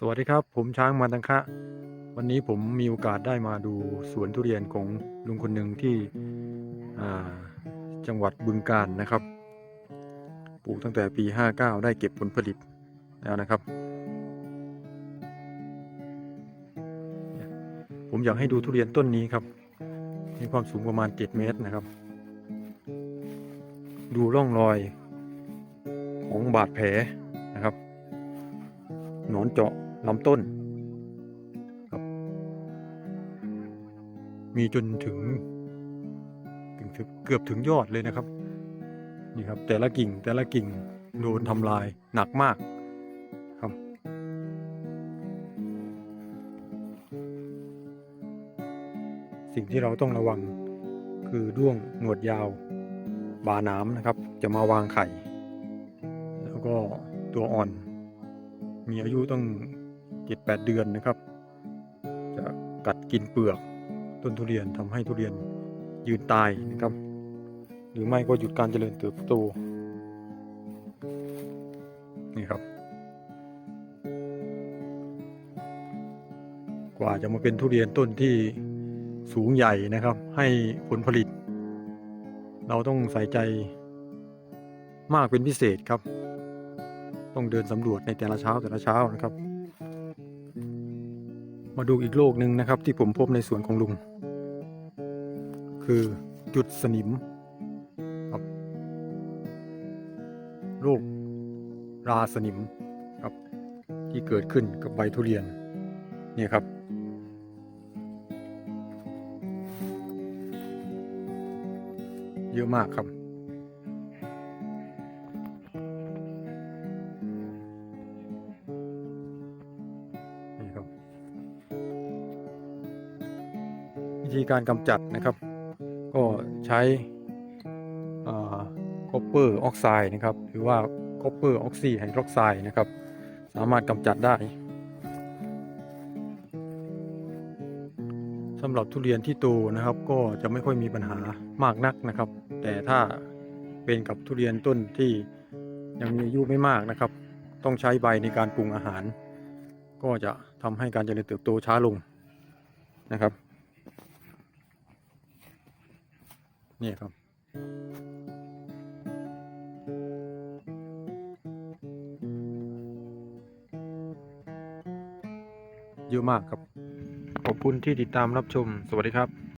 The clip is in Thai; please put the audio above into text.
สวัสดีครับ ผมช้างมาตังคะ วันนี้ผมมีโอกาสได้มาดูสวนทุเรียนของลุงคนหนึ่งที่จังหวัดบึงกาฬนะครับ ปลูกตั้งแต่ปี 59 ได้เก็บผลผลิตแล้วนะครับ ผมอยากให้ดูทุเรียนต้นนี้ครับ มีความสูงประมาณ 7 เมตรนะครับ ดูร่องรอยของบาดแผลนะครับหนอนเจาะ ลำต้นครับ มีจนถึงถึงเกือบถึงยอดเลยนะครับ นี่ครับ แต่ละกิ่งแต่ละกิ่งโดนทำลายหนักมากครับ สิ่งที่เราต้องระวังคือด้วงหนวดยาว บานามนะครับ จะมาวางไข่ แล้วก็ตัวอ่อน มีอายุต้อง เจ็ดแปดเดือนนะครับ จะกัดกินเปลือกต้นทุเรียนทำให้ทุเรียนยืนตายนะครับ หรือไม่ก็หยุดการเจริญเติบโตนี่ครับ กว่าจะมาเป็นทุเรียนต้นที่สูงใหญ่นะครับ ให้ผลผลิต เราต้องใส่ใจมากเป็นพิเศษครับ ต้องเดินสำรวจในแต่ละเช้าแต่ละเช้านะครับ มาดูอีกโรคหนึ่งนะครับ ที่ผมพบในสวนของลุง คือจุดสนิมครับโรคราสนิมครับ ที่เกิดขึ้นกับใบทุเรียนเนี่ยครับ เยอะมากครับ วิธีการกำจัดนะครับ ก็ใช้คอปเปอร์ออกไซด์นะครับ หรือว่าคอปเปอร์ออกซีไฮดรอกไซด์นะครับ สามารถกำจัดได้สำหรับทุเรียนที่โตนะครับก็จะไม่ค่อยมีปัญหามากนักนะครับ แต่ถ้าเป็นกับทุเรียนต้นที่ยังมีอายุไม่มากนะครับ ต้องใช้ใบในการปรุงอาหาร ก็จะทำให้การเจริญเติบโตช้าลงนะครับ นี่ครับ เยอะมากครับ ขอบคุณที่ติดตามรับชม สวัสดีครับ